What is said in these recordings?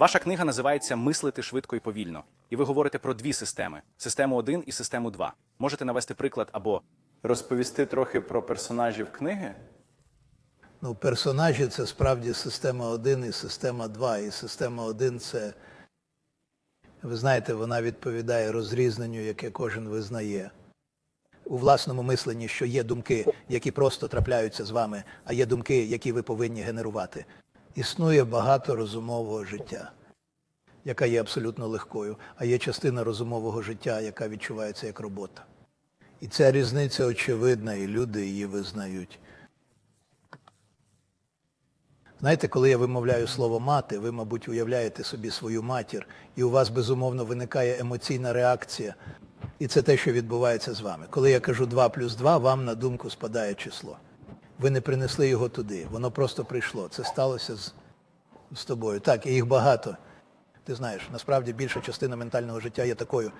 Ваша книга називається Мислити швидко і повільно. І ви говорите про дві системи: систему 1 і систему 2. Можете навести приклад або Розповісти трохи про персонажів книги. Ну, персонажі це справді система 1 і система 2. І система 1 це, ви знаєте, вона відповідає розрізненню, яке кожен визнає. У власному мисленні, що є думки, які просто трапляються з вами, а є думки, які ви повинні генерувати. Існує багато розумового життя, яка є абсолютно легкою, а є частина розумового життя, яка відчувається як робота. І ця різниця очевидна, і люди її визнають. Знаєте, коли я вимовляю слово мати, ви, мабуть, уявляєте собі свою матір, і у вас безумовно виникає емоційна реакція. І це те, що відбувається з вами. Коли я кажу 2 плюс 2, вам на думку спадає число. Ви не принесли його туди, воно просто прийшло. Це сталося з, з тобою. Так, і їх багато. Ти знаєш, насправді більша частина ментального життя є такою.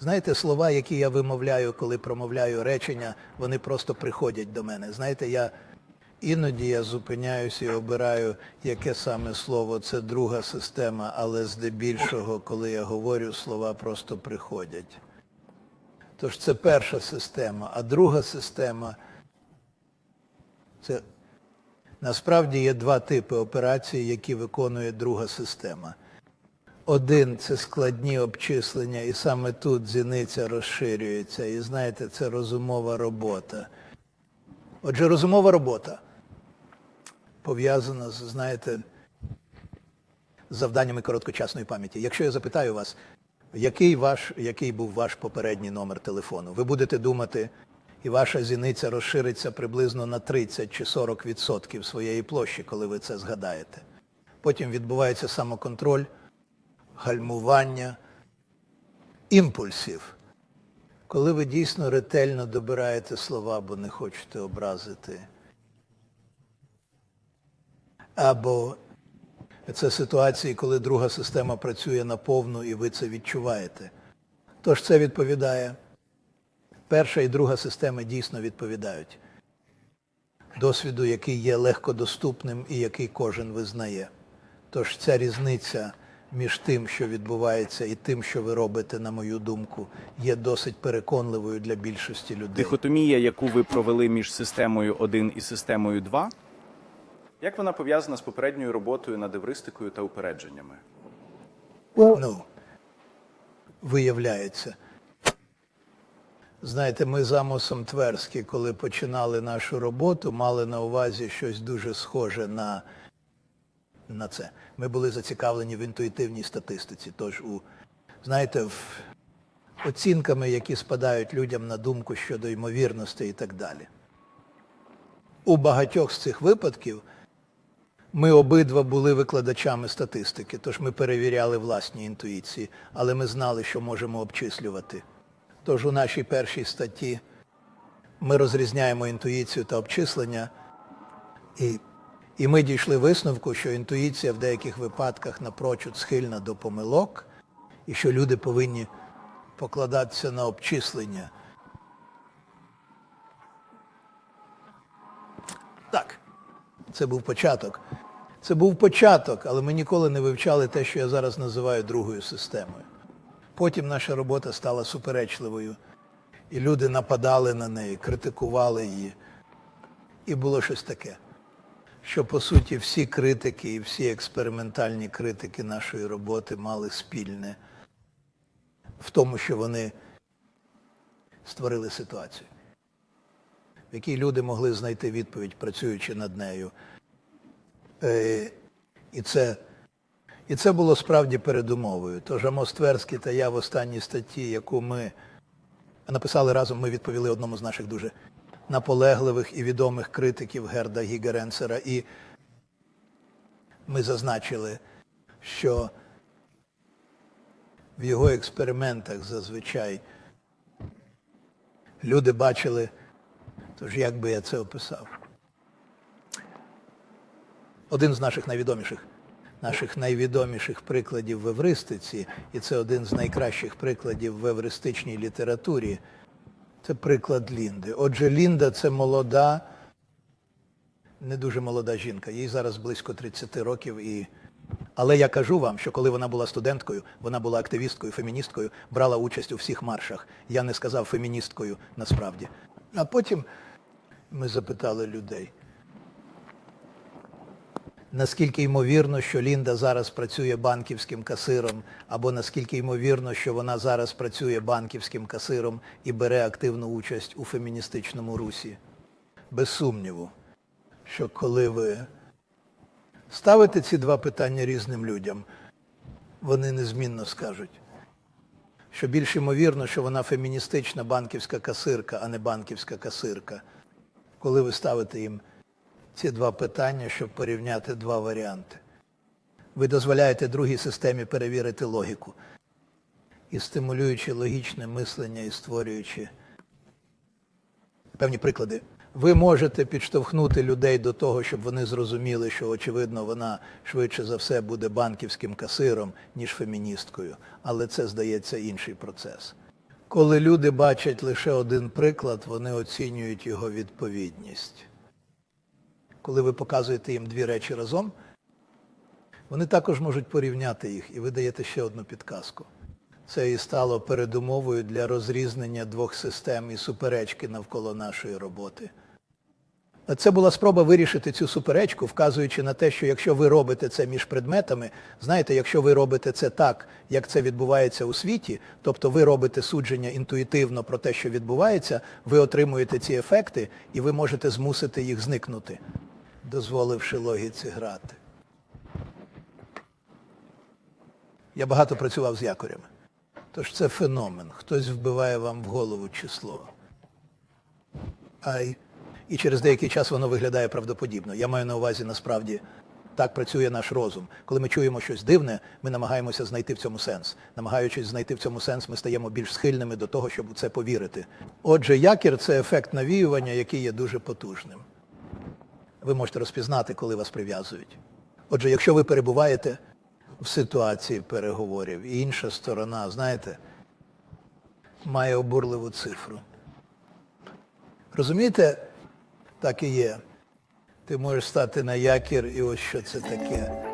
Знаєте, слова, які я вимовляю, коли промовляю речення, вони просто приходять до мене. Знаєте, я іноді я зупиняюся і обираю, яке саме слово це друга система, але здебільшого, коли я говорю, слова просто приходять. Тож це перша система, а друга система це насправді є два типи операцій, які виконує друга система. Один це складні обчислення, і саме тут зіниця розширюється. І знаєте, це розумова робота. Отже, розумова робота пов'язана з, знаєте, з завданнями короткочасної пам'яті. Якщо я запитаю вас, який, ваш, який був ваш попередній номер телефону, ви будете думати, і ваша зіниця розшириться приблизно на 30 чи 40 відсотків своєї площі, коли ви це згадаєте. Потім відбувається самоконтроль, гальмування, імпульсів. Коли ви дійсно ретельно добираєте слова, бо не хочете образити. Або це ситуації, коли друга система працює наповну і ви це відчуваєте. Тож це відповідає. Перша і друга системи дійсно відповідають досвіду, який є легкодоступним і який кожен визнає. Тож ця різниця між тим, що відбувається, і тим, що ви робите, на мою думку, є досить переконливою для більшості людей. дихотомія, яку ви провели між системою 1 і системою 2. Як вона пов'язана з попередньою роботою над евристикою та упередженнями? Ну, виявляється. Знаєте, ми з Амосом Тверський, коли починали нашу роботу, мали на увазі щось дуже схоже на, на це. Ми були зацікавлені в інтуїтивній статистиці. Тож, у, знаєте, в оцінками, які спадають людям на думку щодо ймовірності і так далі. У багатьох з цих випадків ми обидва були викладачами статистики, тож ми перевіряли власні інтуїції, але ми знали, що можемо обчислювати. Тож у нашій першій статті ми розрізняємо інтуїцію та обчислення, і, і ми дійшли висновку, що інтуїція в деяких випадках напрочуд схильна до помилок, і що люди повинні покладатися на обчислення. Так, це був початок. Це був початок, але ми ніколи не вивчали те, що я зараз називаю другою системою. Потім наша робота стала суперечливою, і люди нападали на неї, критикували її. І було щось таке, що по суті всі критики і всі експериментальні критики нашої роботи мали спільне в тому, що вони створили ситуацію, в якій люди могли знайти відповідь, працюючи над нею. Е, І це, і це було справді передумовою. Тож Амос Тверський та я в останній статті, яку ми написали разом, ми відповіли одному з наших дуже наполегливих і відомих критиків Герда Гігеренцера. І ми зазначили, що в його експериментах зазвичай люди бачили, тож як би я це описав? один з наших найвідоміших, наших найвідоміших прикладів в евристиці, і це один з найкращих прикладів в евристичній літературі. Це приклад Лінди. Отже, Лінда це молода, не дуже молода жінка. Їй зараз близько 30 років, і Але я кажу вам, що коли вона була студенткою, вона була активісткою, феміністкою, брала участь у всіх маршах. Я не сказав феміністкою насправді. А потім ми запитали людей. Наскільки ймовірно, що Лінда зараз працює банківським касиром, або наскільки ймовірно, що вона зараз працює банківським касиром і бере активну участь у феміністичному русі? Без сумніву, що коли ви ставите ці два питання різним людям, вони незмінно скажуть, що більш ймовірно, що вона феміністична банківська касирка, а не банківська касирка. Коли ви ставите їм ці два питання, щоб порівняти два варіанти. Ви дозволяєте другій системі перевірити логіку. І стимулюючи логічне мислення і створюючи певні приклади, ви можете підштовхнути людей до того, щоб вони зрозуміли, що, очевидно, вона швидше за все буде банківським касиром, ніж феміністкою. Але це, здається, інший процес. Коли люди бачать лише один приклад, вони оцінюють його відповідність коли ви показуєте їм дві речі разом, вони також можуть порівняти їх, і ви даєте ще одну підказку. Це і стало передумовою для розрізнення двох систем і суперечки навколо нашої роботи. Це була спроба вирішити цю суперечку, вказуючи на те, що якщо ви робите це між предметами, знаєте, якщо ви робите це так, як це відбувається у світі, тобто ви робите судження інтуїтивно про те, що відбувається, ви отримуєте ці ефекти, і ви можете змусити їх зникнути, дозволивши логіці грати. Я багато працював з якорями. Тож це феномен. Хтось вбиває вам в голову число. А і через деякий час воно виглядає правдоподібно. Я маю на увазі насправді так працює наш розум. Коли ми чуємо щось дивне, ми намагаємося знайти в цьому сенс. Намагаючись знайти в цьому сенс, ми стаємо більш схильними до того, щоб у це повірити. Отже, якір це ефект навіювання, який є дуже потужним. Ви можете розпізнати, коли вас прив'язують. Отже, якщо ви перебуваєте в ситуації переговорів, і інша сторона, знаєте, має обурливу цифру. Розумієте, так і є. Ти можеш стати на якір, і ось що це таке.